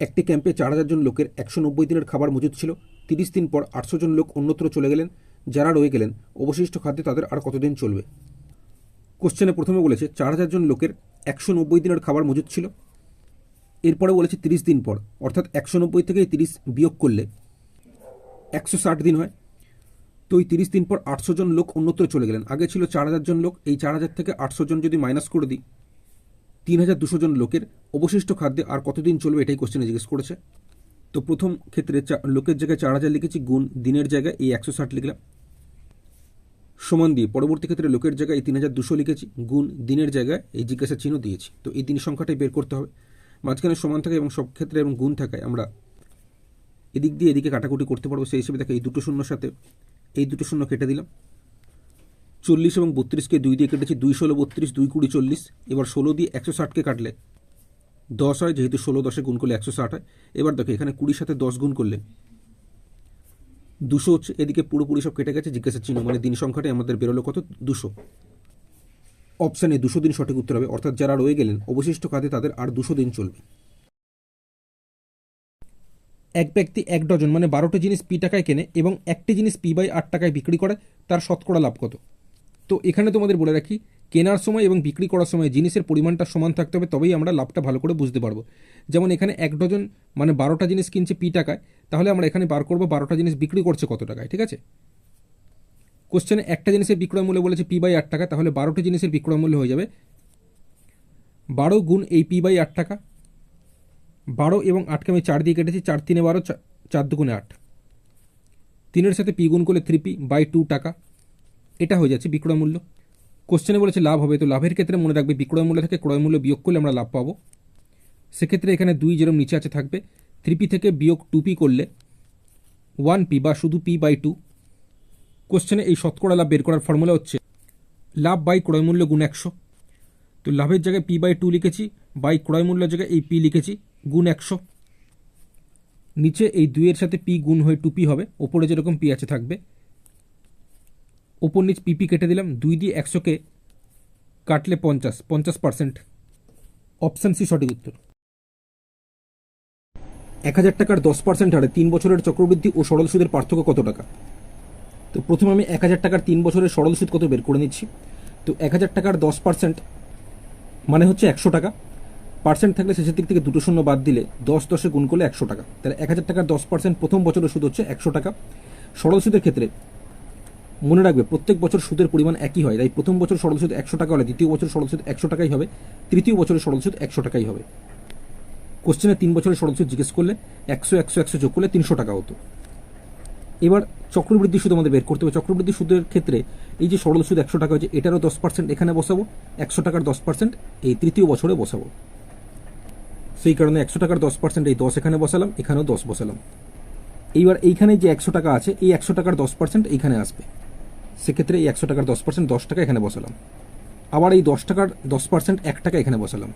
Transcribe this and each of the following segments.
একটি ক্যাম্পে চার হাজার জন লোকের একশো নব্বই দিনের খাবার মজুদ ছিল। তিরিশ দিন পর আটশো জন লোক অন্যত্র চলে গেলেন। যারা রয়ে গেলেন, অবশিষ্ট খাদ্যে তাদের আর কতদিন চলবে? কোশ্চেনে প্রথমে বলেছে, চার হাজার জন লোকের একশো নব্বই দিনের খাবার মজুদ ছিল। এরপরে বলেছে, তিরিশ দিন পর, অর্থাৎ একশো নব্বই থেকে তিরিশ বিয়োগ করলে একশো ষাট দিন হয়। তো ওই তিরিশ দিন পর আটশো জন লোক অন্যত্র চলে গেলেন। আগে ছিল চার হাজার জন লোক, এই চার হাজার থেকে আটশো জন যদি মাইনাস করে দিই তিন হাজার দুশো জন লোকের অবশিষ্ট খাদ্যে আর কতদিন চলবে এটাই কোশ্চেনে জিজ্ঞেস করেছে। তো প্রথম ক্ষেত্রে লোকের জায়গায় চার হাজার লিখেছি, গুণ দিনের জায়গায় এই একশো ষাট লিখলাম। সমান দিয়ে পরবর্তী ক্ষেত্রে লোকের জায়গায় এই তিন হাজার দুশো লিখেছি, গুণ দিনের জায়গায় এই জিজ্ঞাসা চিহ্ন দিয়েছি। তো এই তিন সংখ্যাটাই বের করতে হবে। মাঝখানে সমান থাকে এবং সব ক্ষেত্রে এবং গুণ থাকায় আমরা এদিক দিয়ে এদিকে কাটাকুটি করতে পারব। সেই হিসেবে দেখো এই দুটো শূন্যর সাথে এই দুটো শূন্য কেটে দিলাম। চল্লিশ এবং বত্রিশকে দুই দিয়ে কেটেছি দুই ষোলো, বত্রিশ, দুই কুড়ি, চল্লিশ। এবার ষোলো দিয়ে একশো ষাটকে কাটলে দশ হয়, যেহেতু ষোলো দশে গুণ করলে একশো ষাট হয়। এবার দেখো, এখানে কুড়ির সাথে দশ গুণ করলে দুশো হচ্ছে, এদিকে পুরোপুরি সব কেটে গেছে জিজ্ঞাসা চিহ্ন মানে দিন সংখ্যাটাই আমাদের বেরোলো কত? দুশো। অপশানে দুশো দিন সঠিক উত্তর হবে। অর্থাৎ যারা রয়ে গেলেন, অবশিষ্ট কাজে তাদের আর দুশো দিন চলবে। এক ব্যক্তি এক ডজন মানে বারোটি জিনিস পি টাকায় কেনে এবং একটি জিনিস পি বাই আট টাকায় বিক্রি করে, তার শতকরা লাভ কত? তো এখানে তোমাদের বলে রাখি, কেনার সময় এবং বিক্রি করার সময় জিনিসের পরিমাণটা সমান থাকতে হবে, তবেই আমরা লাভটা ভালো করে বুঝতে পারব। যেমন এখানে এক ডজন মানে বারোটা জিনিস কিনছে পি টাকায়, তাহলে আমরা এখানে বার করব বারোটা জিনিস বিক্রি করছে কত টাকায়, ঠিক আছে? কোশ্চেনে একটা জিনিসের বিক্রয় মূল্য বলেছে পি বাই আট টাকা, তাহলে বারোটি জিনিসের বিক্রয় মূল্য হয়ে যাবে বারো গুণ এই পি বাই আট টাকা। বারো এবং আটকে আমি চার দিয়ে কেটেছি, চার তিনে বারো চার দুগুণে আট। তিনের সাথে পি গুণ করলে থ্রি পি, বাই টু টাকা। এটা হয়ে যাচ্ছে বিক্রয় মূল্য। কোশ্চেনে বলেছে লাভ হবে, তো লাভের ক্ষেত্রে মনে রাখবে বিক্রয় মূল্য থেকে ক্রয় মূল্য বিয়োগ করলে আমরা লাভ পাবো। সেক্ষেত্রে এখানে দুই যেরকম নিচে আছে থাকবে থ্রিপি থেকে বিয়োগ টু পি করলে ওয়ান পি বা শুধু পি বাই টু কোশ্চেনে এই শতকরা লাভ বের করার ফর্মুলা হচ্ছে লাভ বাই ক্রয় মূল্য গুণ একশো। তো লাভের জায়গায় পি বাই টু লিখেছি বাই ক্রয় মূল্যের জায়গায় এই পি লিখেছি, গুণ একশো। নিচে এই দুইয়ের সাথে পি গুণ হয়ে টুপি হবে, ওপরে যেরকম পি আছে থাকবে। ওপর নিচ পিপি কেটে দিলাম, দুই দিয়ে একশোকে কাটলে পঞ্চাশ পঞ্চাশ পার্সেন্ট। অপশান সি সঠিক উত্তর। এক হাজার টাকার দশ পার্সেন্ট হারে তিন বছরের চক্রবৃদ্ধি ও সরল সুদের পার্থক্য কত টাকা? তো প্রথমে আমি এক হাজার টাকার তিন বছরের সরল সুদ কত বের করে নিচ্ছি? তো এক হাজার টাকার দশ পার্সেন্ট মানে হচ্ছে একশো টাকা। পার্সেন্ট থাকলে শেষের দিক থেকে দুটো শূন্য বাদ দিলে দশ দশে গুণ করলে একশো টাকা। তাহলে এক হাজার টাকার দশ পার্সেন্ট প্রথম বছরের সুদ হচ্ছে একশো টাকা। সরল সুদের ক্ষেত্রে মনে রাখবে, প্রত্যেক বছর সুদের পরিমাণ একই হয়। তাই প্রথম বছর সরল সুদ একশো টাকা হলে দ্বিতীয় বছর সরল সুদ একশো টাকাই হবে, তৃতীয় বছরের সরল সুদ একশো টাকাই হবে। কোশ্চেনে তিন বছরের সরল সুদ জিজ্ঞেস করলে একশো একশো একশো যোগ করলে তিনশো টাকা হতো। এবার চক্রবৃদ্ধি সুদ আমাদের বের করতে হবে। চক্রবৃদ্ধি সুদের ক্ষেত্রে এই যে সরল সুদ একশো টাকা হয়েছে, এটারও দশ পার্সেন্ট এখানে বসাবো, একশো টাকার দশ পার্সেন্ট এই তৃতীয় বছরে বসাবো। সেই কারণে একশো টাকার দশ পার্সেন্ট এই দশ এখানে বসালাম, এখানেও দশ বসালাম। এইবার এইখানে যে একশো টাকা আছে, এই একশো টাকার দশ পার্সেন্ট এইখানে আসবে। সেক্ষেত্রে এই একশো টাকার দশ পার্সেন্ট দশ টাকা এখানে বসালাম। আবার এই দশ টাকার দশ পার্সেন্ট এক টাকা এখানে বসালাম।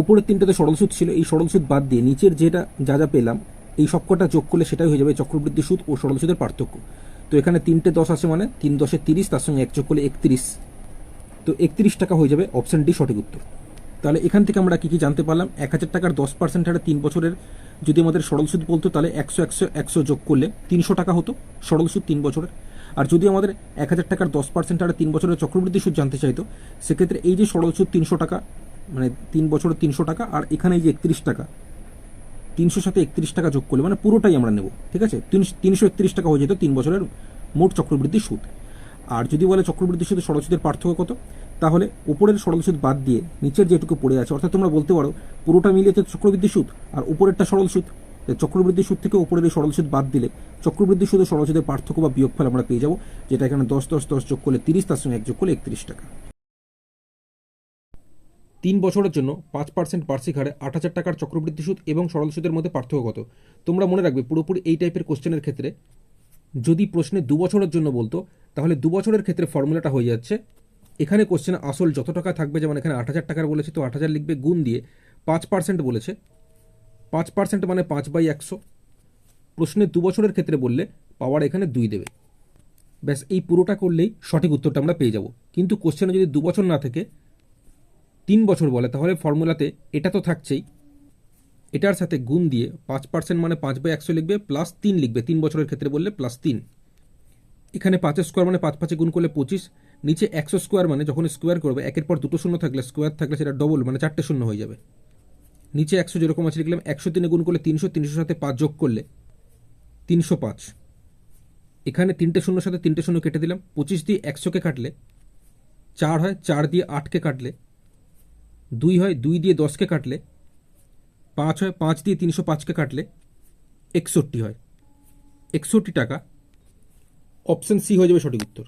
উপরের তিনটাতে সরল সুদ ছিল, এই সরল সুদ বাদ দিয়ে নিচের যেটা, যা যা পেলাম, এই সবকটা যোগ করলে সেটাই হয়ে যাবে চক্রবৃদ্ধি সুদ ও সরল সুদের পার্থক্য। তো এখানে তিনটে দশ আছে মানে তিন দশে তিরিশ, তার সঙ্গে এক যোগ করলে একত্রিশ। তো একত্রিশ টাকা হয়ে যাবে অপশন ডি সঠিক উত্তর। তাহলে এখান থেকে আমরা কি কি জানতে পারলাম? এক হাজার টাকার দশ পার্সেন্ট হারে তিন বছরের যদি আমাদের সরল সুদ বলতো, তাহলে একশো একশো একশো যোগ করলে তিনশো টাকা হতো সরল সুদ তিন বছরের। আর যদি আমাদের এক হাজার টাকার দশ পার্সেন্ট আর তিন বছরের চক্রবৃদ্ধি সুদ জানতে চাইতো সেক্ষেত্রে এই যে সরল সুদ তিনশো টাকা মানে তিন বছরের তিনশো টাকা আর এখানে এই যে একত্রিশ টাকা তিনশো সাথে একত্রিশ টাকা যোগ করলে মানে পুরোটাই আমরা নেব, ঠিক আছে? তিনশো একত্রিশ টাকা হয়ে যেত তিন বছরের মোট চক্রবৃদ্ধি সুদ। আর যদি বলে চক্রবৃদ্ধি সুদের সরল সুদের পার্থক্য কত? তাহলে উপরের সরল সুদ বাদ দিয়ে নিচের যেটুকু পড়ে আছে, অর্থাৎ তোমরা বলতে পারো পুরোটা মিলিয়ে চক্রবৃদ্ধি সুদ, আর উপরেরটা সরল সুদ চক্রবৃদ্ধি সুদ থেকে উপরের এই সরল সুদ বাদ দিলে চক্রবৃদ্ধি সুদের সরল সুদের পার্থক্য বা বিয়োগফল আমরা পেয়ে যাব, যেটা এখানে দশ দশ দশ যোগ করলে তিরিশ, তার সঙ্গে এক যোগ করলে একত্রিশ টাকা। তিন বছরের জন্য পাঁচ পার্সেন্ট বার্ষিক হারে আট হাজার টাকার চক্রবৃদ্ধি সুদ এবং সরল সুদের মধ্যে পার্থক্য কত? তোমরা মনে রাখবে পুরোপুরি এই টাইপের কোশ্চেনের ক্ষেত্রে যদি প্রশ্নে দু বছরের জন্য বলতো, তাহলে দু বছরের ক্ষেত্রে ফর্মুলাটা হয়ে যাচ্ছে। এখানে কোশ্চেনে আসল যত টাকা থাকবে, যেমন এখানে আট হাজার টাকার বলেছে, তো আট হাজার লিখবে গুণ দিয়ে পাঁচ পার্সেন্ট বলেছে পাঁচ পার্সেন্ট মানে পাঁচ বাই একশো। প্রশ্নে দু বছরের ক্ষেত্রে বললে পাওয়ার এখানে দুই দেবে। ব্যাস, এই পুরোটা করলেই সঠিক উত্তরটা আমরা পেয়ে যাব। কিন্তু কোশ্চেনে যদি দু বছর না থেকে তিন বছর বলে, তাহলে ফর্মুলাতে এটা তো থাকছেই। এটার সাথে গুণ দিয়ে পাঁচ পার্সেন্ট মানে পাঁচ বাই একশো লিখবে প্লাস তিন লিখবে। তিন বছরের ক্ষেত্রে বললে প্লাস তিন। এখানে পাঁচের স্কোয়ার মানে পাঁচ পাঁচে গুণ করলে পঁচিশ। নিচে একশো স্কোয়ার মানে যখন স্কোয়ার করবে, একের পর দুটো শূন্য থাকলে স্কোয়ার থাকলে সেটা ডবল মানে চারটে শূন্য হয়ে যাবে। নিচে একশো যেরকম আছে লিখলাম, একশো তিনে গুণ করলে তিনশো, তিনশোর সাথে পাঁচ যোগ করলে তিনশো পাঁচ। এখানে তিনটে শূন্যর সাথে তিনটে শূন্য কেটে দিলাম, পঁচিশ দিয়ে একশোকে কাটলে চার হয়, চার দিয়ে আটকে কাটলে দুই হয়, দুই দিয়ে দশকে কাটলে পাঁচ হয়, পাঁচ দিয়ে তিনশো পাঁচকে কাটলে একষট্টি হয়। একষট্টি টাকা। অপশন সি হয়ে যাবে সঠিক উত্তর।